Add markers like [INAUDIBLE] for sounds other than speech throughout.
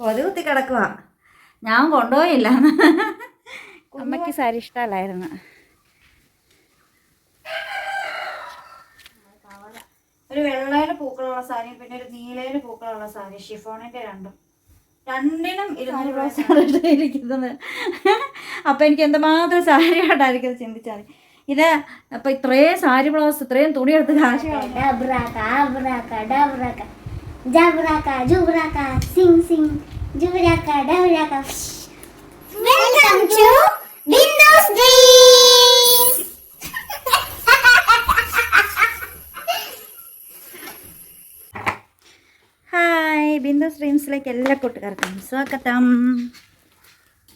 കൊതു കുത്തി കിടക്കുക ഞാൻ കൊണ്ടുപോയില്ല. അമ്മയ്ക്ക് സാരി ഇഷ്ടമല്ലായിരുന്നു ഒരു വെള്ളയിൽ പൂക്കളുള്ള സാരിയും പിന്നെ ഒരു നീലയിൽ പൂക്കളുള്ള സാരി ഷിഫോണിന്റെ രണ്ടും. രണ്ടിനും ഇരുന്നൂറ് പ്രാവശ്യമാണ് ഇരിക്കുന്നത് അപ്പൊ എനിക്ക് എന്തുമാത്രം സാരി ഉണ്ടായിരിക്കും ചിന്തിച്ചാൽ ഇത് അപ്പൊ ഇത്രയും സാരി ബ്ലൗസ് ഇത്രയും തുണി എടുത്ത് കാശ് Dabraka, jubraka, sing sing. Jubraka, dabraka. Welcome to Windows Dreams. Hi Bindu സ്ട്രീംസിലേക്ക് എല്ലാ കൂട്ടുകാർക്കും സ്വാഗതം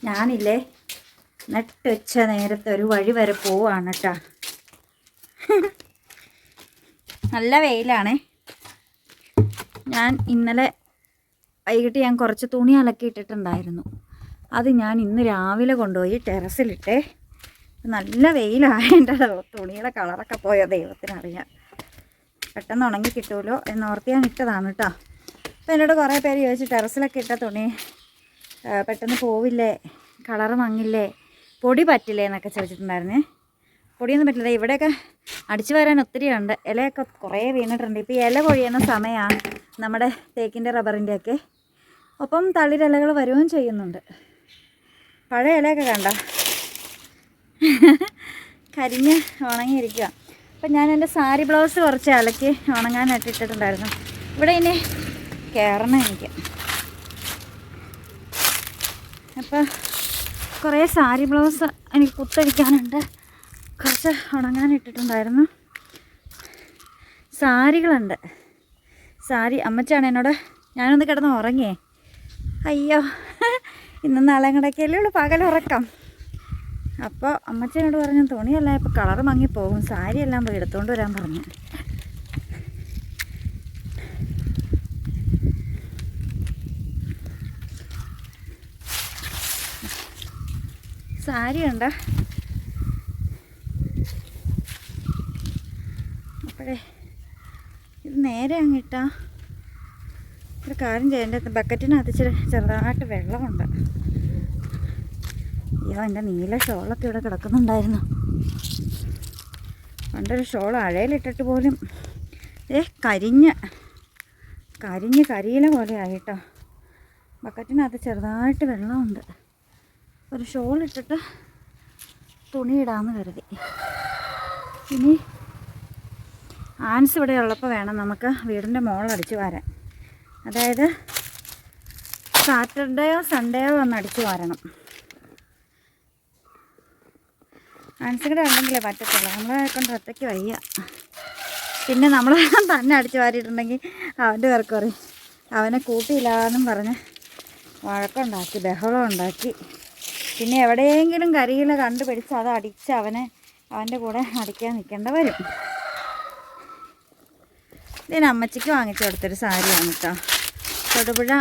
ഞാനില്ലേ നട്ടുച്ച നേരത്തെ ഒരു വഴി വരെ പോവാണ് കേട്ടോ നല്ല വെയിലാണേ ഞാൻ ഇന്നലെ വൈകിട്ട് ഞാൻ കുറച്ച് തുണി അലക്കി ഇട്ടിട്ടുണ്ടായിരുന്നു അത് ഞാൻ ഇന്ന് രാവിലെ കൊണ്ടുപോയി ടെറസിലിട്ടേ. നല്ല വെയിലായതിന്റെ തുണിയുടെ കളറൊക്കെ പോയോ ദൈവത്തിനറിയാം. പെട്ടെന്ന് ഉണങ്ങി കിട്ടുമല്ലോ എന്നോർത്ത് ഞാൻ ഇട്ടതാണ് കേട്ടോ. അപ്പോൾ എന്നോട് കുറേ പേര് ചോദിച്ചു ടെറസിലൊക്കെ ഇട്ട തുണി പെട്ടെന്ന് പോവില്ലേ? കളറ് മങ്ങില്ലേ? പൊടി പറ്റില്ലേ? എന്നൊക്കെ ചോദിച്ചിട്ടുണ്ടായിരുന്നേ. പൊടിയൊന്നും പറ്റില്ല. ഇവിടെയൊക്കെ അടിച്ചു വരാൻ ഒത്തിരി ഉണ്ട് ഇലയൊക്കെ കുറേ വീണിട്ടുണ്ട്. ഇപ്പോൾ ഇല കൊഴിയുന്ന സമയമാണ് നമ്മുടെ തേക്കിന്റെ റബ്ബറിന്റെയൊക്കെ. ഒപ്പം തളിരിലകൾ വരുകയും ചെയ്യുന്നുണ്ട്. പഴയ ഇലയൊക്കെ കണ്ട. കരിഞ്ഞ് ഉണങ്ങിയിരിക്കുക അപ്പം ഞാൻ എന്റെ സാരി ബ്ലൗസ് കുറച്ച് അലക്കി ഉണങ്ങാനായിട്ട് ഇട്ടിട്ടുണ്ടായിരുന്നു. ഇവിടെ ഇനി കയറണം എനിക്ക്. അപ്പോൾ കുറേ സാരി ബ്ലൗസ് എനിക്ക് കുത്തടിക്കാനുണ്ട് കുറച്ച് ഉണങ്ങാനിട്ടിട്ടുണ്ടായിരുന്നു സാരികളുണ്ട്. സാരി അമ്മച്ചാണ് എന്നോട് ഞാനൊന്ന് കിടന്ന് ഉറങ്ങിയേ. അയ്യോ ഇന്ന് നാളെ കിടക്കല്ലേ ഉള്ളൂ പകലുറക്കം അപ്പോൾ അമ്മച്ചനോട് പറഞ്ഞു തുണിയല്ല ഇപ്പോൾ കളർ മങ്ങിപ്പോകും സാരി എല്ലാം പോയി എടുത്തുകൊണ്ട് വരാൻ പറഞ്ഞു. സാരി അപ്പോഴേ ഇത് നേരെ അങ്ങിട്ടാ ഒരു കാര്യം ചെയ്യേണ്ട. ബക്കറ്റിനകത്ത് ഇച്ചിരി ചെറുതായിട്ട് വെള്ളമുണ്ട്. അയ്യോ എന്റെ നീല ഷോളൊക്കെ ഇവിടെ കിടക്കുന്നുണ്ടായിരുന്നു. പണ്ടൊരു ഷോൾ അഴയിലിട്ടിട്ട് പോലും ഏ കരിഞ്ഞ് കരിഞ്ഞ് കരിയില പോലെ ആയിട്ടോ. ബക്കറ്റിനകത്ത് ചെറുതായിട്ട് വെള്ളമുണ്ട്. ഒരു ഷോൾ ഇട്ടിട്ട് തുണി ഇടാമെന്ന് കരുതി. ഇനി ആൻസ് ഇവിടെ ഉള്ളപ്പോൾ വേണം നമുക്ക് വീടിന്റെ മുകളിലടിച്ച് വാരാൻ. അതായത് സാറ്റർഡേയോ സൺഡേയോ വന്ന് അടിച്ച് വാരണം. ആൻസിയുടെ ഉണ്ടെങ്കിലേ പറ്റത്തുള്ളൂ. നമ്മളെ കൊണ്ട് ഒറ്റയ്ക്ക് വയ്യ. പിന്നെ നമ്മൾ തന്നെ അടിച്ച് വാരിയിട്ടുണ്ടെങ്കിൽ അവന്റെ പേർക്ക് പറയും അവനെ കൂട്ടിയില്ലാന്നും പറഞ്ഞ് വഴക്കുണ്ടാക്കി ബഹളം ഉണ്ടാക്കി. പിന്നെ എവിടെയെങ്കിലും കരിയില കണ്ടുപിടിച്ച് അത് അടിച്ച് അവനെ അവന്റെ കൂടെ അടിക്കാൻ നിൽക്കേണ്ട വരും. ഇതിന് അമ്മച്ചിക്ക് വാങ്ങിച്ചു കൊടുത്തൊരു സാരിയാണ് കേട്ടോ. തൊടുപുഴ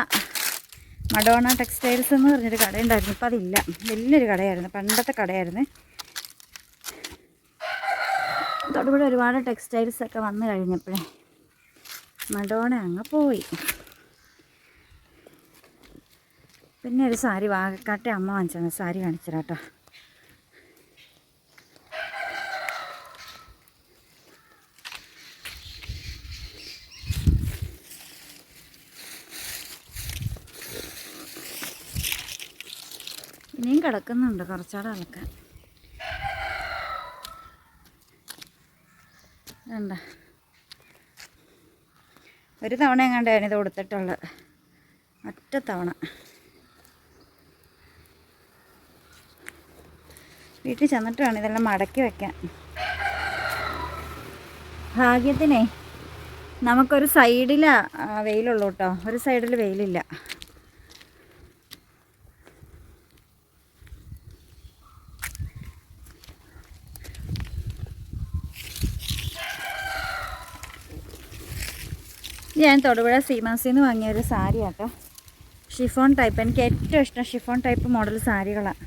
മഡോണ ടെക്സ്റ്റൈൽസ് എന്ന് പറഞ്ഞൊരു കടയുണ്ടായിരുന്നു. ഇപ്പം അതില്ല. വലിയൊരു കടയായിരുന്നു. പണ്ടത്തെ കടയായിരുന്നു. തൊടുപുഴ ഒരുപാട് ടെക്സ്റ്റൈൽസ് ഒക്കെ വന്നു കഴിഞ്ഞപ്പോഴേ മഡോണ അങ്ങ് പോയി. പിന്നെ ഒരു സാരി വാഗക്കാട്ടെ അമ്മ വാങ്ങിച്ചാണ് സാരി കാണിച്ചതാട്ടോ കിടക്കുന്നുണ്ട് കുറച്ചുകൂടെ അളക്കാൻ വേണ്ട ഒരു തവണ എങ്ങാണ്ട് ഞാനിത് കൊടുത്തിട്ടുള്ളത്. ഒറ്റ തവണ. വീട്ടിൽ ചെന്നിട്ട് വേണം ഇതെല്ലാം മടക്കി വെക്കാൻ. ഭാഗ്യത്തിനെ നമുക്കൊരു സൈഡിലാണ് വെയിലുള്ളൂ കേട്ടോ. ഒരു സൈഡിൽ വെയിലില്ല. ഞാൻ തൊടുപുഴ സീമാസിന്ന് വാങ്ങിയ ഒരു സാരി കേട്ടോ ഷിഫോൺ ടൈപ്പ്. എനിക്ക് ഏറ്റവും ഇഷ്ടം ഷിഫോൺ ടൈപ്പ് മോഡൽ സാരികളാണ്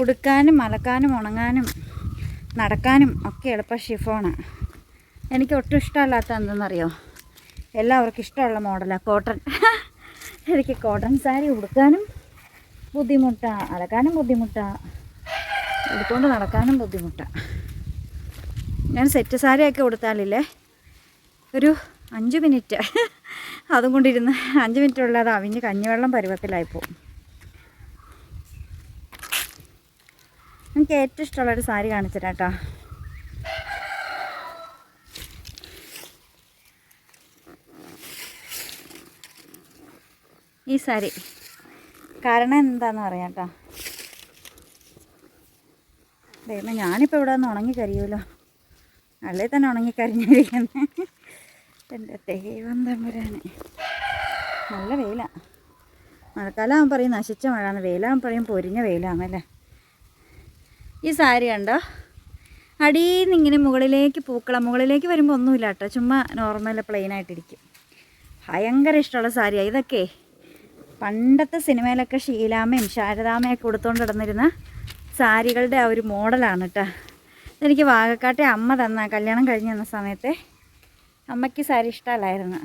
ഉടുക്കാനും അലക്കാനും ഉണങ്ങാനും നടക്കാനും ഒക്കെ എളുപ്പം ഷിഫോണാണ് എനിക്ക് ഒട്ടും ഇഷ്ടമല്ലാത്ത എന്തെന്നറിയോ? എല്ലാവർക്കും ഇഷ്ടമുള്ള മോഡലാണ് കോട്ടൺ. [LAUGHS] എനിക്ക് കോട്ടൺ സാരി ഉടുക്കാനും ബുദ്ധിമുട്ടാണ് അലക്കാനും ബുദ്ധിമുട്ടാണ് എടുത്തുകൊണ്ട് നടക്കാനും ബുദ്ധിമുട്ടാണ് ഞാൻ സെറ്റ് സാരിയൊക്കെ ഉടുത്താലില്ലേ? ഒരു അഞ്ച് മിനിറ്റ്. അതും കൊണ്ടിരുന്ന് അഞ്ച് മിനിറ്റ് ഉള്ളത്. അവിഞ്ഞ് കഞ്ഞിവെള്ളം പരുവത്തിലായി പോകും എനിക്ക് ഏറ്റവും ഇഷ്ടമുള്ളൊരു സാരി കാണിച്ചു കേട്ടോ ഈ സാരി. കാരണം എന്താണെന്ന് പറയാം കേട്ടോ ദൈവം ഞാനിപ്പോൾ ഇവിടെ നിന്ന് ഉണങ്ങി കരിയുമല്ലോ അല്ലേ തന്നെ ഉണങ്ങി കരിഞ്ഞിരിക്കുന്നത് എന്റെ ദൈവം തമ്പുരാന്. നല്ല വെയിലാണ് മഴക്കാലം പറയും നശിച്ച മഴയാണ്. വെയിലാകുമ്പോൾ പറയും പൊരിഞ്ഞ വെയിലാണല്ലേ ഈ സാരി കണ്ടോ? അടിയിൽ ഇങ്ങനെ മുകളിലേക്ക് പൂക്കളം. മുകളിലേക്ക് വരുമ്പോൾ ഒന്നുമില്ല കേട്ടോ. ചുമ്മാ നോർമൽ പ്ലെയിൻ ആയിട്ടിരിക്കും. ഭയങ്കര ഇഷ്ടമുള്ള സാരിയാണ് ഇതൊക്കെ പണ്ടത്തെ സിനിമയിലൊക്കെ ഷീലാമ്മയും ശാരദാമ്മയൊക്കെ കൊടുത്തുകൊണ്ട് കിടന്നിരുന്ന സാരികളുടെ ആ ഒരു മോഡലാണ് കേട്ടോ. എനിക്ക് വാഗക്കാട്ടെ അമ്മ തന്ന കല്യാണം കഴിഞ്ഞ് തന്ന സമയത്തെ അമ്മയ്ക്ക് സാരി ഇഷ്ടമല്ലായിരുന്നു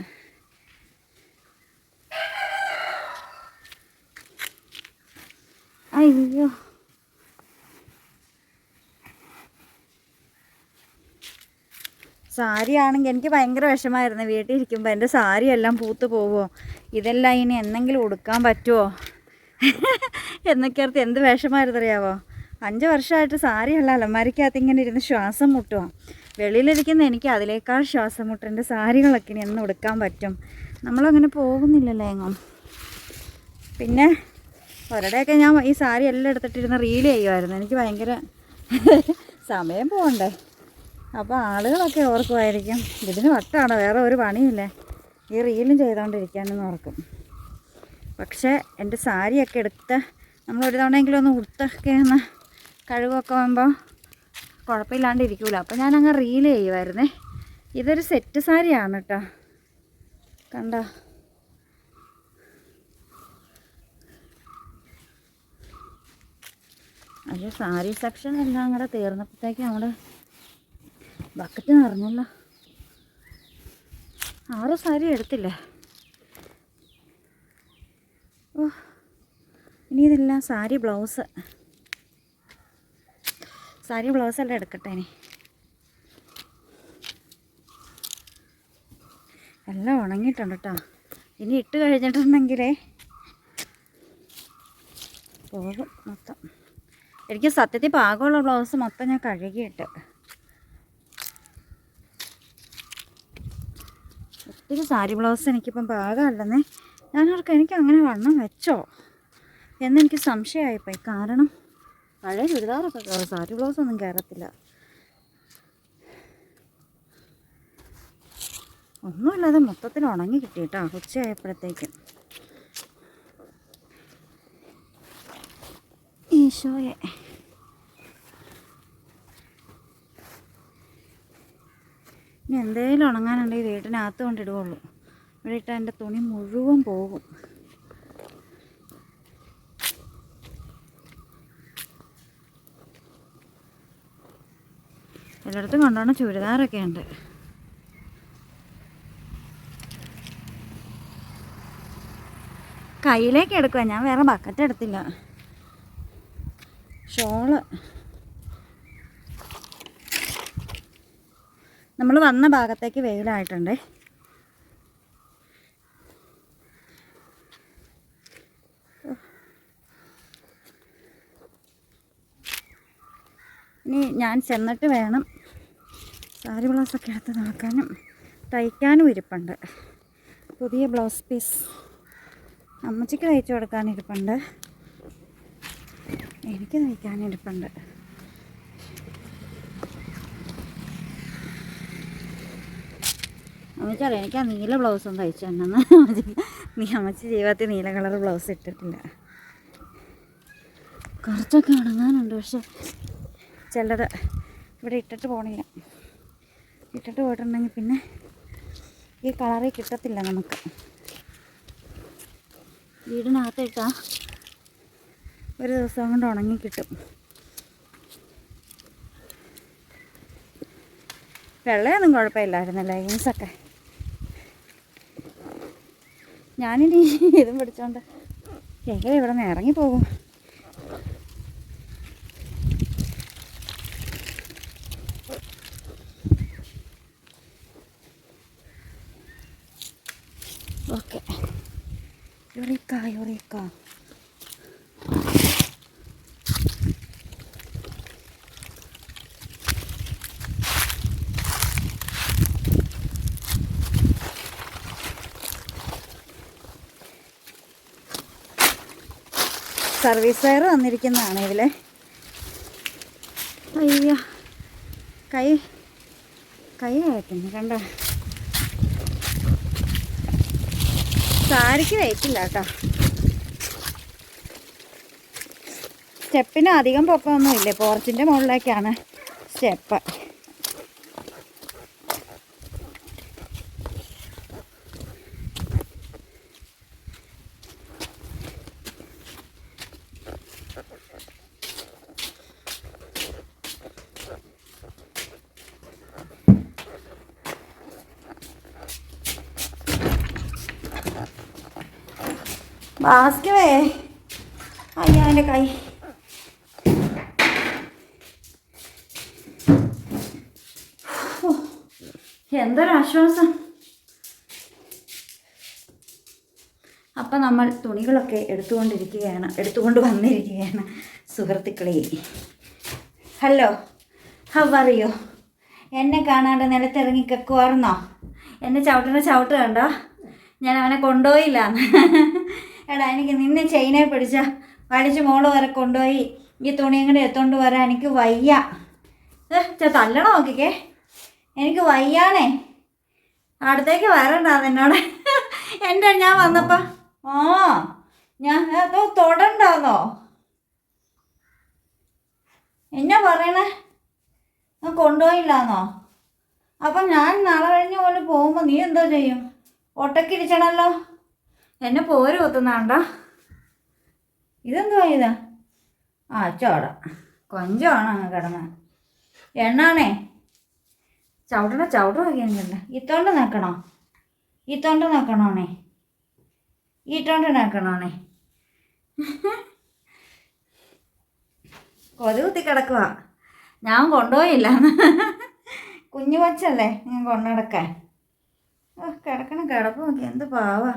അയ്യോ. സാരി ആണെങ്കിൽ എനിക്ക് ഭയങ്കര വിഷമായിരുന്നു. വീട്ടിൽ ഇരിക്കുമ്പോൾ എന്റെ സാരി എല്ലാം പൂത്ത് പോവുമോ ഇതെല്ലാം ഇനി എന്തെങ്കിലും ഉടുക്കാൻ പറ്റുമോ എന്നൊക്കെ ഓർത്ത് എന്ത് വിഷമായിരുന്നു അറിയാവോ അഞ്ച് വർഷമായിട്ട് സാരി അല്ല അലമാരിക്കകത്ത് ഇങ്ങനെ ഇരുന്ന് ശ്വാസം മുട്ടുക വെളിയിലിരിക്കുന്ന എനിക്ക് അതിലേക്കാൾ ശ്വാസം മുട്ടും എന്റെ സാരികളൊക്കെ ഇനി എന്ന് ഉടുക്കാൻ പറ്റും. നമ്മളങ്ങനെ പോകുന്നില്ലല്ലോ എങ്ങും. പിന്നെ ഒരടെയൊക്കെ ഞാൻ ഈ സാരി എല്ലാം എടുത്തിട്ടിരുന്ന് റീൽ ചെയ്യുമായിരുന്നു എനിക്ക് ഭയങ്കര സമയം പോകണ്ടേ അപ്പോൾ ആളുകളൊക്കെ ഓർക്കുമായിരിക്കും ഇതിന് വട്ടാണ്? വേറെ ഒരു പണിയില്ലേ. ഈ റീലും ചെയ്തുകൊണ്ടിരിക്കാനെന്ന് ഓർക്കും. പക്ഷേ എന്റെ സാരിയൊക്കെ എടുത്ത് നമ്മളൊരു തവണയെങ്കിലും ഒന്ന് ഉടുത്തൊക്കെ ഒന്ന് കഴിവൊക്കെ ആകുമ്പോൾ കുഴപ്പമില്ലാണ്ട് ഇരിക്കൂല അപ്പോൾ ഞാനങ്ങ് റീൽ ചെയ്യുമായിരുന്നേ ഇതൊരു സെറ്റ് സാരിയാണ് കേട്ടോ കണ്ട? അയ്യോ സാരി സെക്ഷൻ എല്ലാം കൂടെ തീർന്നപ്പോഴത്തേക്ക് നമ്മുടെ ബക്കറ്റ് നിറഞ്ഞല്ലോ. ആറ് സാരി എടുത്തില്ലേ? ഓ ഇനി ഇതെല്ലാം സാരി ബ്ലൗസ് സാരി ബ്ലൗസ് എല്ലാം എടുക്കട്ടെ ഇനി. എല്ലാം ഉണങ്ങിയിട്ടുണ്ട് കേട്ടോ ഇനി ഇട്ട് കഴിഞ്ഞിട്ടുണ്ടെങ്കിലേ പോകും മൊത്തം. എനിക്ക് സത്യത്തിൽ പാകമുള്ള ബ്ലൗസ് മൊത്തം ഞാൻ കഴുകിയിട്ട്. ഒത്തിരി സാരി ബ്ലൗസ് എനിക്കിപ്പം പാകമല്ലെന്നേ ഞാനവർക്ക് എനിക്ക് അങ്ങനെ വണ്ണം വെച്ചോ? എന്നെനിക്ക് സംശയമായിപ്പോയി. കാരണം പഴയ ചുരിദാറൊക്കെ കയറും സാരി ബ്ലൗസ് ഒന്നും കയറത്തില്ല ഒന്നുമില്ലാതെ മൊത്തത്തിൽ ഉണങ്ങി കിട്ടി കേട്ടോ ഉച്ചയായപ്പോഴത്തേക്കും. ഈശോയെ. ഇനി എന്തേലും ഉണങ്ങാനുണ്ടെങ്കിൽ വീട്ടിനകത്ത് കൊണ്ടിടുകയുള്ളൂ ഇവിടെ ഇട്ടാൽ എന്റെ തുണി മുഴുവൻ പോകും. എല്ലായിടത്തും കൊണ്ടുപോകണ. ചുരിദാറൊക്കെ ഉണ്ട്. കയ്യിലേക്ക് എടുക്കുക ഞാൻ വേറെ ബക്കറ്റ് എടുത്തില്ല. ഷോൾ. നമ്മൾ വന്ന ഭാഗത്തേക്ക് വെയിലായിട്ടുണ്ട്. ഇനി ഞാൻ ചെന്നിട്ട് വേണം സാരി ബ്ലൗസൊക്കെ എടുത്ത് നോക്കാനും തയ്ക്കാനും ഇരിപ്പുണ്ട്. പുതിയ ബ്ലൗസ് പീസ് അമ്മച്ചിക്ക് തയ്ച്ചു കൊടുക്കാൻ ഇരിപ്പുണ്ട്. എനിക്ക് തയ്ക്കാൻ ഇരിപ്പുണ്ട്. അമ്മച്ചറിയാം എനിക്ക് ആ നീല ബ്ലൗസും തയ്ച്ചു തന്നെന്ന് നീ അമ്മച്ചി ജീവിതത്തിൽ നീല കളർ ബ്ലൗസ് ഇട്ടിട്ടില്ല. കുറച്ചൊക്കെ ഉണങ്ങാനുണ്ട് പക്ഷെ ചിലത് ഇവിടെ ഇട്ടിട്ട് പോണില്ല. ഇട്ടിട്ട് പോയിട്ടുണ്ടെങ്കിൽ പിന്നെ ഈ കളറിൽ കിട്ടത്തില്ല നമുക്ക്. വീടിനകത്ത് ഇട്ടാൽ ഒരു ദിവസം കൊണ്ട് ഉണങ്ങി കിട്ടും. വെള്ളയൊന്നും കുഴപ്പമില്ലായിരുന്നു ലൈൻസൊക്കെ ഞാനിനി ഇതും പിടിച്ചോണ്ട് എങ്ങനെ ഇവിടെ നിന്ന് ഇറങ്ങിപ്പോകും. Eureka Eureka. സർവീസ് വയർ വന്നിരിക്കുന്നതാണ് ഇതിലെ. അയ്യ. കൈ കൈ കയറ്റുന്നു കണ്ടോ? സാരിക്ക് വെയിറ്റില്ല കേട്ടോ. സ്റ്റെപ്പിന് അധികം പൊക്കമൊന്നും ഇല്ല പോർച്ചിന്റെ മുകളിലേക്കാണ് സ്റ്റെപ്പ്. ബാസ്കവേ അയ്യാന്റെ കൈ. എന്തൊരാശ്വാസം അപ്പം നമ്മൾ തുണികളൊക്കെ എടുത്തുകൊണ്ടിരിക്കുകയാണ് എടുത്തുകൊണ്ട് വന്നിരിക്കുകയാണ് സുഹൃത്തുക്കളെ. ഹലോ ഹൗ അറിയോ എന്നെ കാണാണ്ട് നിലത്തിറങ്ങി കക്കുവാർന്നോ എന്നെ ചവിട്ടണ ചവിട്ട് കണ്ടോ? ഞാൻ അവനെ കൊണ്ടുപോയില്ലാന്ന്. എടാ എനിക്ക് നിന്നെ ചെയിനെ പിടിച്ച വലിച്ച് മോൾ വരെ കൊണ്ടുപോയി ഈ തുണിയും കൂടെ എടുത്തോണ്ട് വരാൻ എനിക്ക് വയ്യ. ഏ, തല്ലണം നോക്കിക്കേ? എനിക്ക് വയ്യാണേ അടുത്തേക്ക് വരണ്ട എന്നോട് എന്റെ ഞാൻ വന്നപ്പോൾ ഓ ഞാൻ അതോ തൊടണ്ടാന്നോ? എന്നാ പറയണേ? ഞാൻ കൊണ്ടുപോയില്ലാന്നോ? അപ്പം ഞാൻ നാളെ കഴിഞ്ഞ പോലെ പോകുമ്പോൾ നീ എന്തോ ചെയ്യും? ഒട്ടക്കിരിച്ചണല്ലോ എന്നെ പോര് കൊത്തുന്നാണ്ട. ഇതെന്തുവാ ഇത്? ആ ചോട. കൊഞ്ചമാണ് അങ്ങ് കിടന്ന്. എണ്ണാണേ. ചവിട്ടണ ചവിട്ട് നോക്കിയാൽ ഇത്തോണ്ട് നിൽക്കണോ ഇത്തോണ്ട് നിൽക്കണോണേ ഈട്ടോണ്ട് നിൽക്കണോണേ കൊതു കുത്തി കിടക്കുക ഞാൻ കൊണ്ടുപോയില്ല. കുഞ്ഞു കൊച്ചല്ലേ ഞാൻ കൊണ്ടുനടക്കാൻ ഓ കിടക്കണ കിടപ്പ് നോക്കി. എന്ത് പാവാ.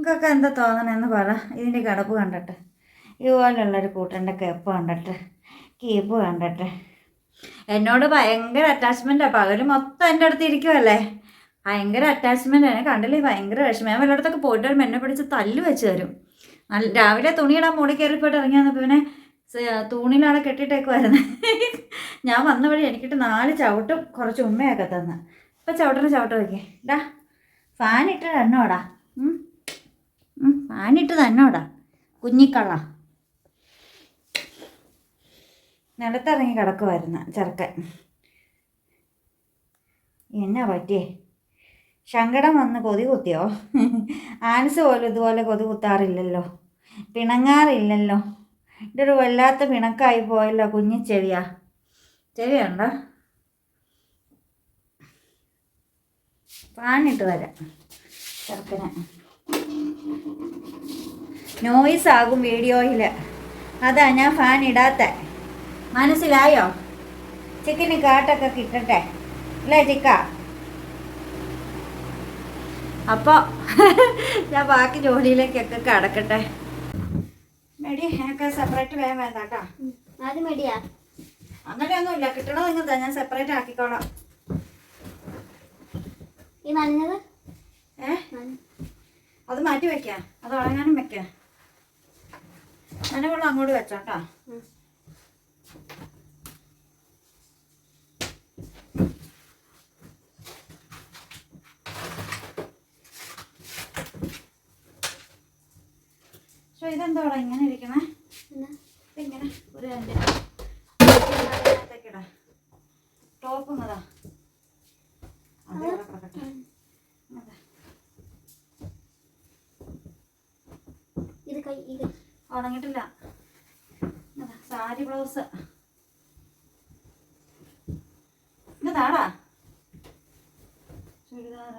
നിങ്ങൾക്കൊക്കെ എന്താ തോന്നണമെന്ന് പറ. ഇതിന്റെ കിടപ്പ് കണ്ടിട്ട്. ഇതുപോലുള്ളൊരു കൂട്ടന്റെ കെപ്പ് കണ്ടിട്ട്. കീപ്പ് കണ്ടിട്ട്. എന്നോട് ഭയങ്കര അറ്റാച്ച്മെന്റാണ് പകൽ മൊത്തം എന്റെ അടുത്ത് ഇരിക്കുമല്ലേ ഭയങ്കര അറ്റാച്ച്മെന്റ് ആണ് കണ്ടില്ലേ? ഭയങ്കര വിഷമം. ഞാൻ വല്ലയിടത്തൊക്കെ പോയിട്ട് വരുമ്പോൾ എന്നെ പിടിച്ച് തല്ല് വെച്ച് തരും. നല്ല രാവിലെ തുണിയിടാൻ മുകളിൽ കയറി പോയിട്ട് ഇറങ്ങി വന്നപ്പോൾ പിന്നെ തൂണിലവിടെ കെട്ടിയിട്ടേക്കുമായിരുന്നു ഞാൻ വന്ന വഴി എനിക്കിട്ട് നാല് ചവിട്ടും കുറച്ച് ഉമ്മയൊക്കെ തന്ന്. ഇപ്പം ചവിട്ടിന് ചവിട്ട് വയ്ക്കേ ഡാ ഫാൻ തന്നോടാ ഇട്ട് തന്നോടാ കുഞ്ഞിക്കള്ള. നിലത്തിറങ്ങി കിടക്കുമായിരുന്ന ചെറുക്കൻ. എന്നാ പറ്റിയേ? ശങ്കടം വന്ന് കൊതി കുത്തിയോ? ആൻസ് പോലും ഇതുപോലെ കൊതി കുത്താറില്ലല്ലോ. പിണങ്ങാറില്ലല്ലോ. എന്റെ ഒരു വല്ലാത്ത പിണക്കായി പോയല്ലോ കുഞ്ഞി ചെവിയാ. ചെവിയുണ്ടോ? ഫാനിട്ട് തരാം ചെറുക്കന്. നോയിസ് ആകും വീഡിയോയിൽ അതാ ഞാൻ ഫാൻ ഇടാത്ത. മനസ്സിലായോ? ചിക്കന് കാട്ടൊക്കെ കിട്ടട്ടെ. അല്ലേ ചിക്ക? അപ്പോൾ [LAUGHS] ഞാൻ ബാക്കി ജോലിയിലേക്കൊക്കെ കടക്കട്ടെ. മെടി എനിക്ക് സെപ്പറേറ്റ് വേഗം വേണ്ട കേട്ടോ ആദ്യം മേടിയാ അങ്ങനെയൊന്നുമില്ല. കിട്ടണോ നിങ്ങൾ ഞാൻ സെപ്പറേറ്റ് ആക്കിക്കോളാം. ഈ നനഞ്ഞത്? ഏ? അത് മാറ്റി വെക്കാം. അത് ഉണങ്ങാനും വെക്കാം. നനവുള്ള അങ്ങോട്ട് വെച്ചോട്ടോ. പക്ഷെ ഇതെന്തോടാ ഇങ്ങനെ ഇരിക്കണേ? ഇങ്ങനെ ഒരു അതിനകത്തേക്കിടാം ഉണങ്ങിട്ടില്ല സാരി ബ്ലൗസ്. ഇന്നതാടാ താടാ? ചുരിദാർ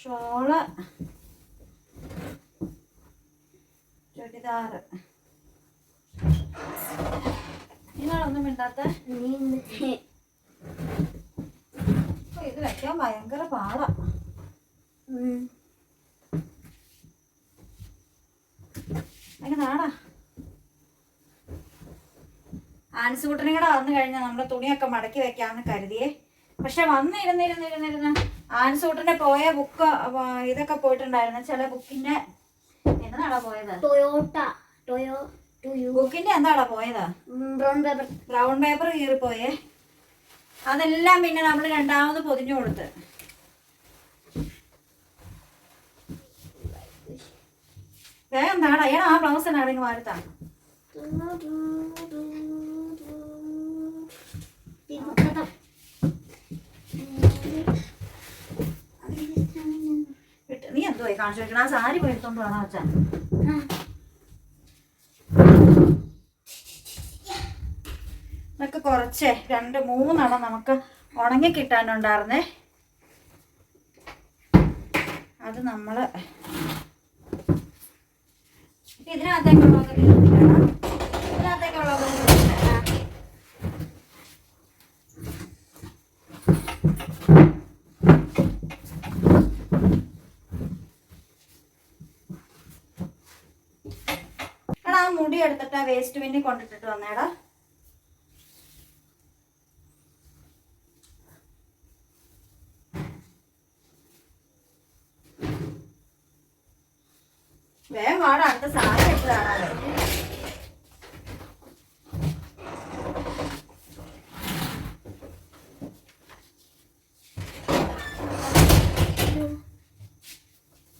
ഷോൾ. ആടാ ആൻസുകുട്ടനും കൂടെ വന്നു കഴിഞ്ഞാൽ നമ്മുടെ തുണിയൊക്കെ മടക്കി വെക്കാമെന്ന് കരുതിയേ? പക്ഷെ വന്നിരുന്നിരുന്നിരുന്നിരുന്ന് ആൻസുകുട്ടന്റെ പോയ ബുക്ക് ഇതൊക്കെ പോയിട്ടുണ്ടായിരുന്നു. ചില ബുക്കിന്റെ എന്നതാടാ പോയത്? ടൊയോട്ട ടൊയോ ബുക്കിന്റെ എന്താടാ പോയത്? ബ്രൗൺ പേപ്പർ ബ്രൗൺ പേപ്പർ കീറിപ്പോയേ. അതെല്ലാം പിന്നെ നമ്മൾ രണ്ടാമത് പൊതിഞ്ഞു കൊടുത്ത്. വേഗം താടാ ഏടാ ആ ബ്ലൗസ് മാറിത്താ തിരുമുഖത്തം. വിട്ട് നീ എന്തോ കാണിച്ചു വെക്കണം ആ സാരി പോയി എടുത്തോണ്ട് വേണം വെച്ചാ. ഇതൊക്കെ കുറച്ച് രണ്ട് മൂന്നെണ്ണം നമുക്ക് ഉണങ്ങി കിട്ടാനുണ്ടായിരുന്നേ അത് തീർന്നിട്ടാണ്. എടാ ആ മുടി എടുത്തിട്ട് വേസ്റ്റ് ബിന്നിൽ കൊണ്ടിട്ടിട്ട് വന്നേടാ വേഗം വാടാ അടുത്ത സാധനം എടുത്ത് കാണാതെ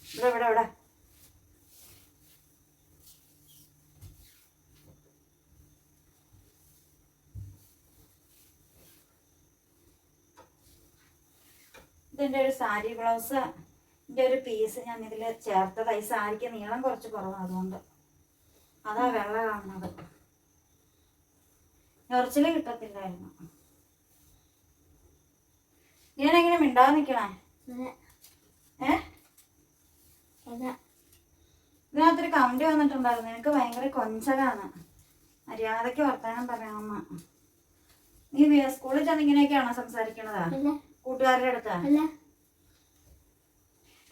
ഇവിടെ ഇവിടെ ഇവിടെ ഇതിന്റെ ഒരു സാരി ബ്ലൗസ് ഇതിന്റെ ഒരു പീസ് ഞാൻ ഇതിൽ ചേർത്തത്. ഈ സാരിക്ക് നീളം കുറച്ച് കുറവാണ് അതുകൊണ്ട്. അതാ വെള്ള കാണുന്നത്. ഞൊറിച്ചിൽ കിട്ടത്തില്ലായിരുന്നു. ഞാനെങ്ങനെ മിണ്ടാതെ നിൽക്കണേ. ഏ. ഇതിനകത്തൊരു കമന്റ് വന്നിട്ടുണ്ടായിരുന്നു. എനിക്ക് ഭയങ്കര കൊഞ്ചലാണ് മര്യാദയ്ക്ക് വർത്തമാനം പറയണമെന്ന്. നീ സ്കൂളിൽ ചെന്ന് ഇങ്ങനെയൊക്കെയാണോ സംസാരിക്കണതാ? കൂട്ടുകാരുടെ അടുത്താ?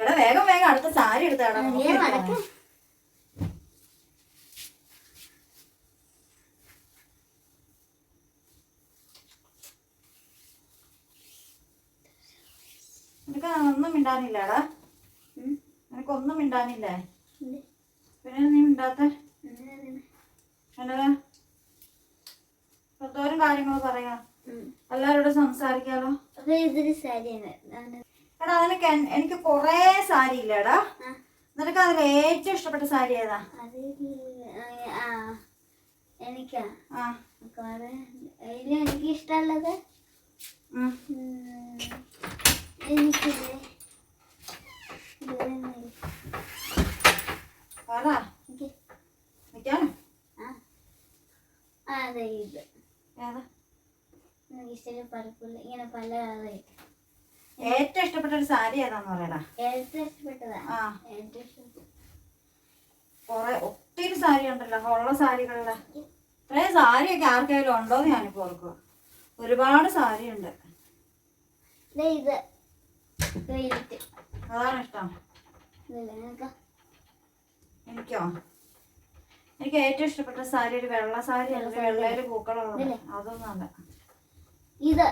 എടാ വേഗം വേഗം അടുത്ത സാരി എടുത്താടാ. നിനക്ക് ഒന്നും മിണ്ടാനില്ലടാ. ഉം. നിനക്കൊന്നും മിണ്ടാനില്ലേ. പിന്നെ നീ മിണ്ടാത്ത. എന്നതാ എന്തോരം കാര്യങ്ങൾ പറയാ. എല്ലാരോടും എല്ലാവരോടും സംസാരിക്കാലോ. അപ്പൊ ഇതൊരു സാരിയാണ് എടാ നിനക്ക് എനിക്ക് കൊറേ സാരി ഇല്ലടാ. നിനക്ക് അതിൽ ഏറ്റവും ഇഷ്ടപ്പെട്ട സാരി ഏതാ? എനിക്കാ? എനിക്ക്. ഇഷ്ടമുള്ളത് എനിക്ക് അതെ ഇത്. ഏതാ? ഇഷ്ടം പലപ്പോഴും ഇങ്ങനെ പല ഏറ്റവും ഇഷ്ടപ്പെട്ട ഒരു സാരി ഏതാന്ന് പറയടാ? ഏറ്റവും ഇഷ്ടപ്പെട്ടതാ. ആ. ഏറ്റവും ഇഷ്ടപ്പെട്ട കൊറേ ഒത്തിരി സാരി ഉണ്ടല്ലോ. ഉള്ള സാരികളിൽ ഇത്രയും സാരിയൊക്കെ ആർക്കെങ്കിലും ഞാൻ ഞാനിപ്പോ ഓർക്കുക ഒരുപാട് സാരി ഉണ്ട്. ഇത്. അതാണ് ഇഷ്ടം. എനിക്കോ? എനിക്ക് ഏറ്റവും ഇഷ്ടപ്പെട്ട സാരി ഒരു വെള്ള സാരി വെള്ളയിൽ പൂക്കളുള്ള അതൊന്നും അതൊന്നല്ല ഇത്.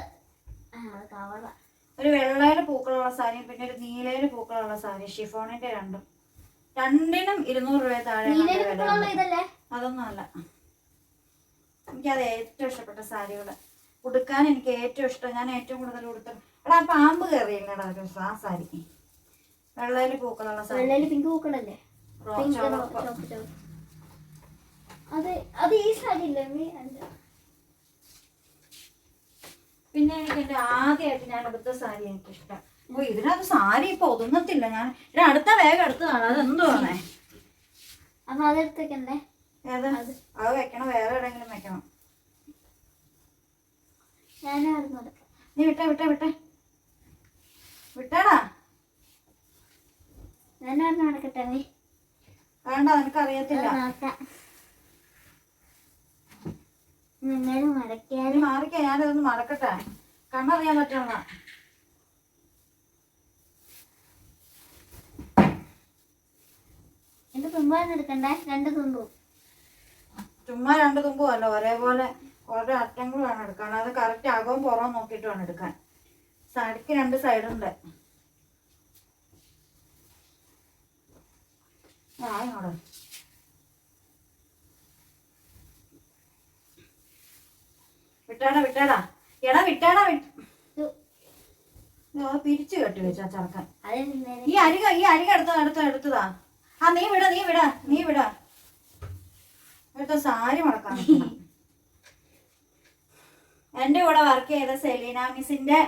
ഒരു വെള്ളയിൽ പൂക്കളുള്ള സാരിയും പിന്നെ ഒരു നീലയിൽ പൂക്കളുള്ള സാരി ഷിഫോണിന്റെ രണ്ടും. രണ്ടിനും ഇരുന്നൂറ് രൂപ താഴെ അതൊന്നും അല്ല. എനിക്കത് ഏറ്റവും ഇഷ്ടപ്പെട്ട സാരികൾ. ഉടുക്കാൻ എനിക്ക് ഏറ്റവും ഇഷ്ടം ഞാൻ ഏറ്റവും കൂടുതൽ ഉടുത്ത എടാ പാമ്പ് കയറിയില്ലടാ ഒരു ആ സാരിക്ക് വെള്ളയിൽ പൂക്കളുള്ള സാരി. പിങ്ക് പൂക്കളല്ലേ? അത് അത് ഈ സാരി ഇല്ലേ അല്ല. പിന്നെ എനിക്ക് എന്റെ ആദ്യമായിട്ട് ഞാൻ എടുത്ത സാരി എനിക്ക് ഇഷ്ടം ഓ ഇതിനകത്ത് സാരി ഇപ്പൊ ഒതുങ്ങത്തില്ല. ഞാൻ ഇത് അടുത്ത വേഗം എടുത്തതാണ് അത് എന്തുവാണേ അപ്പൊ അതെടുത്തേക്കണ്ടേ ഏത്? അത്. വെക്കണം. വേറെ എവിടെയെങ്കിലും വെക്കണം. നീ വിട്ടേ വിട്ടേ വിട്ടേ. വിട്ടാടാ. ഞാൻ നടക്കട്ടെ നീ? വേണ്ട നിനക്ക് മറക്കട്ടെ മാറിക്ക ഞാനിതൊന്ന് മടക്കട്ടെ കണ്ണറിയാൻ പറ്റണ എന്റെ തുമ്പാന്ന് എടുക്കണ്ടേ രണ്ട് തുമ്പു. ചുമ്മാ രണ്ട് തുമ്പു അല്ല ഒരേപോലെ ഓരോ അറ്റങ്ങളും വേണം എടുക്കാൻ. അത് കറക്റ്റ് അകവും പുറവും നോക്കിയിട്ട് വേണം എടുക്കാൻ. സടിക്ക് രണ്ട് സൈഡുണ്ട്. ആ വിട്ടാടാ വിട്ടാടാ. എടാ വിട്ടാടാ പിരിച്ചു കെട്ടി വെച്ചാ ചറക്കാൻ ഈ അരിക ഈ അരിക എടുത്ത എടുത്ത എടുത്തതാ. ആ നീ വിട നീ വിട നീ വിട. എടുത്ത സാരി മടക്കാൻ. എന്റെ കൂടെ വർക്ക് ചെയ്ത സെലീന മിസിന്റെ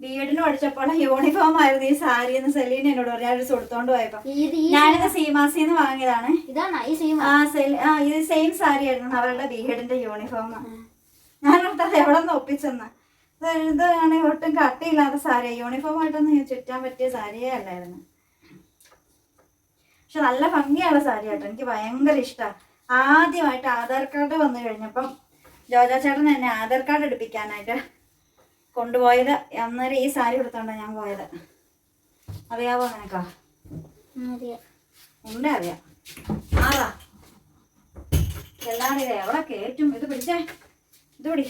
ബി എഡിന് പഠിച്ചപ്പോൾ യൂണിഫോം ആയിരുന്നു ഈ സാരി എന്ന് സെലീന എന്നോട് പറഞ്ഞു. ഞാൻ കൊടുത്തോണ്ട് പോയപ്പോ. ഞാനിത് സീമാസി സീമാസിന്ന് വാങ്ങിയതാണ്. ഈ ആ സെലി ആ ഇത് സെയിം സാരി ആയിരുന്നു അവരുടെ ബി എഡിന്റെ യൂണിഫോം ഓർത്തത് എവിടെ നിന്ന് ഒപ്പിച്ചെന്ന്? ഇത് ഇതാണെങ്കിൽ ഒട്ടും കട്ടിയില്ലാത്ത സാരി യൂണിഫോം ആയിട്ടൊന്നും ചുറ്റാൻ പറ്റിയ സാരിയേ അല്ലായിരുന്നു. പക്ഷെ നല്ല ഭംഗിയുള്ള സാരി കേട്ടോ. എനിക്ക് ഭയങ്കര ഇഷ്ടമാണ് ആദ്യമായിട്ട് ആധാർ കാർഡ് വന്നു കഴിഞ്ഞപ്പം ജോജാ ചേട്ടൻ എന്നെ ആധാർ കാർഡ് എടുപ്പിക്കാനായിട്ട് കൊണ്ടുപോയത്. അന്നേരം ഈ സാരി എടുത്തോണ്ടാണ് ഞാൻ പോയത്. അറിയാവോ നിനക്കാ? ഉണ്ട് അറിയാം? ആറാ എല്ലാം ഇത് എവിടെ കയറ്റും? ഇത് പിടിച്ചേ. ഇത് പിടി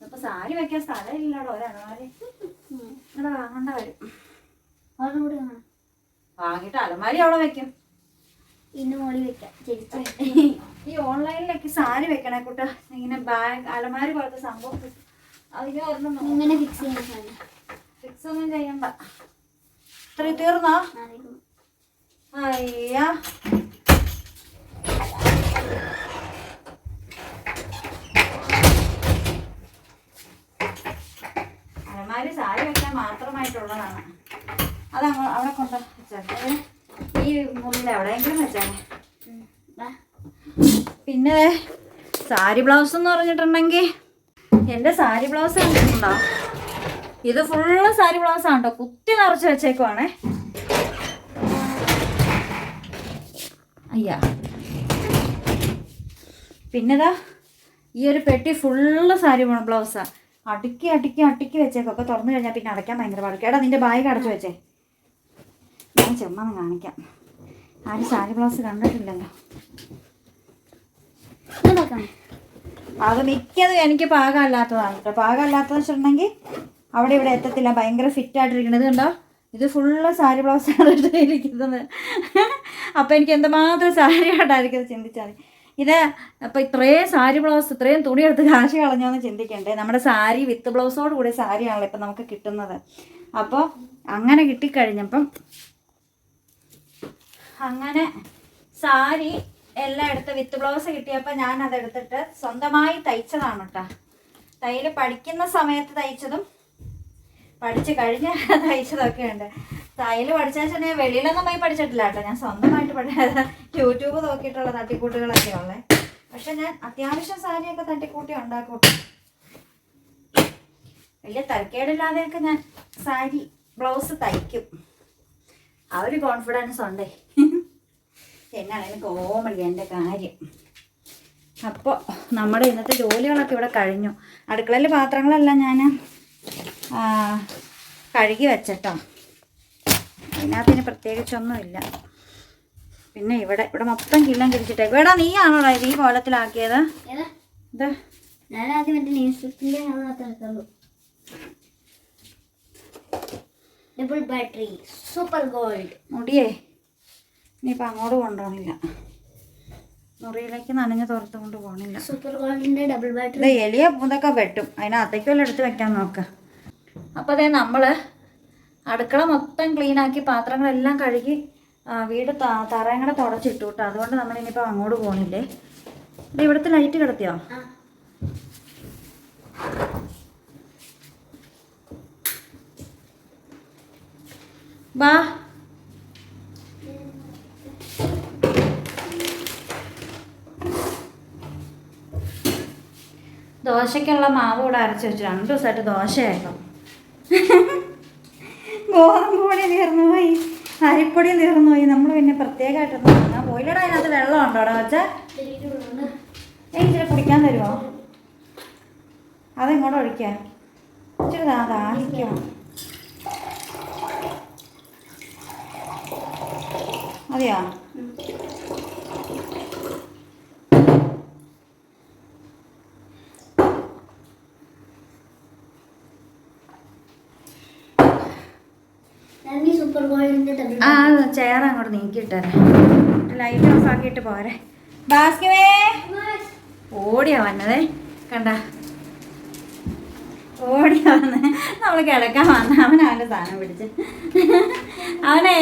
ഇപ്പൊ സാരി വെക്കാൻ സ്ഥലമില്ലടോ ഒരലമാരി ഇവിടെ വാങ്ങണ്ട വരും. അതുകൂടി വാങ്ങിട്ട് അലമാരി അവിടെ വെക്കും. ഇന്ന് മോളി വെക്കാം [LAUGHS] ഈ ഓൺലൈനിലൊക്കെ സാരി വെക്കണേ കുട്ട. ഇങ്ങനെ ബാഗ് അലമാരി പോലത്തെ സംഭവം അതിനെ ഒരെണ്ണം ഇങ്ങനെ ഫിക്സ് ചെയ്യാൻ ഫിക്സ് ഒന്നും ചെയ്യണ്ട. ഇത്രയും തീർന്നോ? അയ്യാ അലമാരി സാരി വെക്കാൻ മാത്രമായിട്ടുള്ളതാണ് അത് അങ്ങ് അവിടെ കൊണ്ട് വെച്ചാൽ ഈ മുറിയിൽ എവിടെയെങ്കിലും വെച്ചാൽ. പിന്നെ സാരി ബ്ലൗസ് എന്ന് പറഞ്ഞിട്ടുണ്ടെങ്കിൽ എന്റെ സാരി ബ്ലൗസ് കണ്ടിട്ടുണ്ടോ? ഇത് ഫുള്ള് സാരി ബ്ലൗസ് ആണ് കേട്ടോ. കുത്തി നിറച്ച് വെച്ചേക്കുവാണേ. അയ്യാ. പിന്നെതാ ഈ ഒരു പെട്ടി ഫുള്ള് സാരി ബ്ലൗസാ. അടുക്കി അടുക്കി അടുക്കി വെച്ചേക്കും. അപ്പോൾ തുറന്നു കഴിഞ്ഞാൽ പിന്നെ അടയ്ക്കാൻ ഭയങ്കര പാടും. എടാ നിന്റെ ബാഗ് അടച്ചു വെച്ചേ. ഞാൻ ചുമ്മാ ഒന്ന് കാണിക്കാം. ആരും സാരി ബ്ലൗസ് കണ്ടിട്ടില്ലല്ലോ. അത് മിക്കതും എനിക്ക് പാകമല്ലാത്തതാണ് കേട്ടോ. പാകമല്ലാത്തതെന്ന് വെച്ചിട്ടുണ്ടെങ്കിൽ അവിടെ ഇവിടെ എത്തത്തില്ല. ഭയങ്കര ഫിറ്റ് ആയിട്ടിരിക്കുന്നത് കണ്ടോ? ഇത് ഫുള്ള് സാരി ബ്ലൗസാണ് ഇരിക്കുന്നത് അപ്പോൾ എനിക്ക് എന്തുമാത്രം സാരി ആയിട്ടായിരിക്കും ചിന്തിച്ചാൽ മതി. ഇത് അപ്പോൾ ഇത്രയും സാരി ബ്ലൗസ് ഇത്രയും തുണി എടുത്ത് കാശ് കളഞ്ഞോന്ന് ചിന്തിക്കണ്ടേ? നമ്മുടെ സാരി വിത്ത് ബ്ലൗസോട് കൂടി സാരിയാണല്ലോ ഇപ്പം നമുക്ക് കിട്ടുന്നത്. അപ്പോൾ അങ്ങനെ കിട്ടിക്കഴിഞ്ഞപ്പം അങ്ങനെ സാരി എല്ലാം എടുത്ത് വിത്ത് ബ്ലൗസ് കിട്ടിയപ്പോൾ ഞാൻ അതെടുത്തിട്ട് സ്വന്തമായി തയ്ച്ചതാണ് കേട്ടോ തയ്യൽ പഠിക്കുന്ന സമയത്ത് തയ്ച്ചതും പഠിച്ചു കഴിഞ്ഞ് തയ്ച്ചതൊക്കെ ഉണ്ട് തയ്യൽ പഠിച്ചാൽ ഞാൻ വെളിയിലൊന്നും പോയി പഠിച്ചിട്ടില്ല കേട്ടോ. ഞാൻ സ്വന്തമായിട്ട് പഠിച്ചത് യൂട്യൂബ് നോക്കിയിട്ടുള്ള തട്ടിക്കൂട്ടുകളൊക്കെ ഉള്ളേ. പക്ഷെ ഞാൻ അത്യാവശ്യം സാരിയൊക്കെ തട്ടിക്കൂട്ടി ഉണ്ടാക്കും. ട്ടോ. വലിയ തരക്കേടില്ലാതെയൊക്കെ ഞാൻ സാരി ബ്ലൗസ് തയ്ക്കും. ആ ഒരു കോൺഫിഡൻസ് ഉണ്ടേ. എന്നാണ് എനിക്ക് കോമഡി എന്റെ കാര്യം. അപ്പോൾ നമ്മുടെ ഇന്നത്തെ ജോലികളൊക്കെ ഇവിടെ കഴിഞ്ഞു. അടുക്കളയിൽ പാത്രങ്ങളെല്ലാം ഞാൻ കഴുകി വെച്ചിട്ടോ. അതിനകത്ത് ഇനി പ്രത്യേകിച്ചൊന്നുമില്ല. പിന്നെ ഇവിടെ ഇവിടെ മൊത്തം കിള്ളം കിടിച്ചിട്ടേ. ഇവിടെ നീയാണോടാ ഇത് ഈ കോലത്തിലാക്കിയത്? ഇത്? മറ്റേ ഡബിൾ ബാറ്ററി സൂപ്പർ ഗോൾഡ് മുടിയേ ഇനിയിപ്പോൾ അങ്ങോട്ട് കൊണ്ടുപോകണില്ല മുറിയിലേക്ക് നനഞ്ഞ് തുറത്ത് കൊണ്ട് പോകണില്ല സൂപ്പർ ഗോൾഡിന്റെ ഡബിൾ ബാറ്ററി എലിയ ഇതൊക്കെ വെട്ടും. അതിനകത്തേക്ക് വല്ല എടുത്ത് വെക്കാൻ നോക്ക. അപ്പോൾ അതേ നമ്മൾ അടുക്കള മൊത്തം ക്ലീനാക്കി പാത്രങ്ങളെല്ലാം കഴുകി വീട് തറയങ്ങടെ തുടച്ചിട്ടു കേട്ടോ അതുകൊണ്ട് നമ്മൾ ഇനിയിപ്പോൾ അങ്ങോട്ട് പോകണില്ലേ ഇത് ഇവിടുത്തെ ലൈറ്റ് കിടത്തിയോ? വാ ദോശയ്ക്കുള്ള മാവ് കൂടെ അരച്ച് വെച്ചു. രണ്ടു ദിവസമായിട്ട് ദോശയായിരുന്നു. ഗോതമ്പ് പൊടി തീർന്നു പോയി അരിപ്പൊടി തീർന്നു പോയി നമ്മൾ പിന്നെ പ്രത്യേകമായിട്ടൊന്നും വാങ്ങാൻ പോയില്ലടാ അതിനകത്ത് വെള്ളം ഉണ്ടോ അവിടെ വെച്ചാൽ ഇച്ചിരി കുടിക്കാൻ തരുമോ അതിങ്ങോട്ട് ഒഴിക്കാൻ? ഒഴിക്കാം ഇച്ചിരി ദാ അതെയോ മതിയോ ഞാൻ ഈ സൂപ്പർ ഗോൾഡിന്റെ ഡബിൾ ആ ചെയർ അങ്ങോട്ട് നീക്കിയിട്ടേ ലൈറ്റ് ഓഫ് ആക്കിയിട്ട് പോരെ. ബാസ്കുവേ ഓടിയാ വന്നതേ. കണ്ട? ഓടിയാ വന്ന്. നമ്മൾ കിടക്കാൻ വന്ന. അവൻ അവന്റെ സാധനം പിടിച്ച്. അവനെ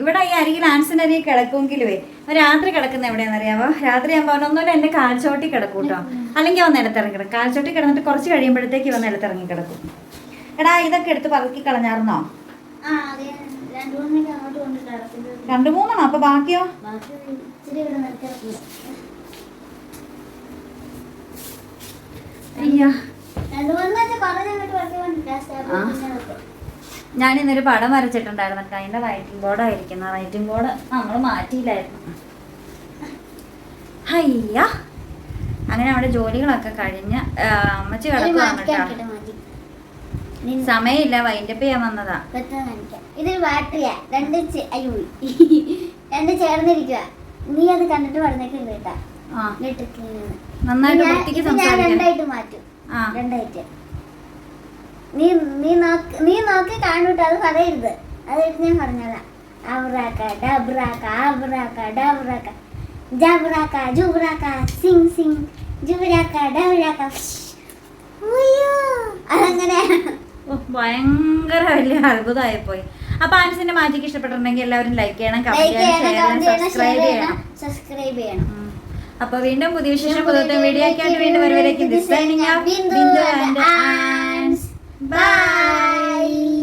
ഇവിടെ ഈ അരികിൽ ആൻസിന്റെ അരികിൽ കിടക്കുമെങ്കിലുവേ രാത്രി കിടക്കുന്ന എവിടെയാണെന്നറിയാമോ രാത്രി ആകുമ്പോൾ അവനൊന്നുമില്ല എന്റെ കാൽച്ചോട്ടി കിടക്കും കേട്ടോ. അല്ലെങ്കിൽ അവൻ നിലത്തിറങ്ങി കിടക്കും. കാൽച്ചോട്ടി കിടന്നിട്ട് കുറച്ച് കഴിയുമ്പോഴത്തേക്ക് ഇവൻ നിലത്തിറങ്ങി കിടക്കും. എടാ ഇതൊക്കെ എടുത്ത് പറക്കി കളഞ്ഞായിരുന്നോ? രണ്ടു മൂന്നെണ്ണം. അപ്പൊ ബാക്കിയോ? ഞാൻ ഇന്നൊരു പടം വരച്ചിട്ടുണ്ടായിരുന്നു അതിന്റെ റൈറ്റിംഗ് ബോർഡായിരിക്കുന്ന റൈറ്റിംഗ് ബോർഡ് നമ്മൾ മാറ്റിയില്ലായിരുന്നു. അയ്യ. അങ്ങനെ അവിടെ ജോലികളൊക്കെ കഴിഞ്ഞ് അമ്മച്ചി കിടക്കുവാണ് കേട്ടോ സമയമില്ല വൈൻഡപ്പ് ചെയ്യാൻ വന്നതാ. ഇതൊരു ബാറ്ററിയാ രണ്ട് അയ്യോ രണ്ട് ചേർന്നിരിക്കുക നീ അത് കണ്ടിട്ട് പറഞ്ഞിട്ടുണ്ട് കേട്ടാ. ഞാൻ- രണ്ടായിട്ട് മാറ്റും. രണ്ടായിട്ട്. നീ നീ നോക്ക് നീ നോക്കി കാണൂട്ടോ അത് പറയരുത്. അതായിട്ട് ഞാൻ പറഞ്ഞതാ. അബ്രാക്ക ഡബ്രാക്ക അബ്രാക്ക ഡബ്രാക്ക. ജബ്രാക്ക ജുബ്രാക്ക സിങ് സിങ്. ജുബ്രാക്ക ഡബ്രാക്ക. അതങ്ങനെ. ഭയങ്കര വലിയ അത്ഭുതമായി പോയി അപ്പൊ ആൻസിന്റെ മാജിക്ക് ഇഷ്ടപ്പെട്ടിട്ടുണ്ടെങ്കിൽ എല്ലാവരും ലൈക്ക് ചെയ്യണം കമന്റ് ചെയ്യണം സബ്സ്ക്രൈബ് ചെയ്യണം സബ്സ്ക്രൈബ് ചെയ്യണം. അപ്പൊ വീണ്ടും പുതിയ വിശേഷം പുതിയ വീഡിയോ ഒക്കെ ആയിട്ട് വീണ്ടും വരുവരേക്കും ബൈ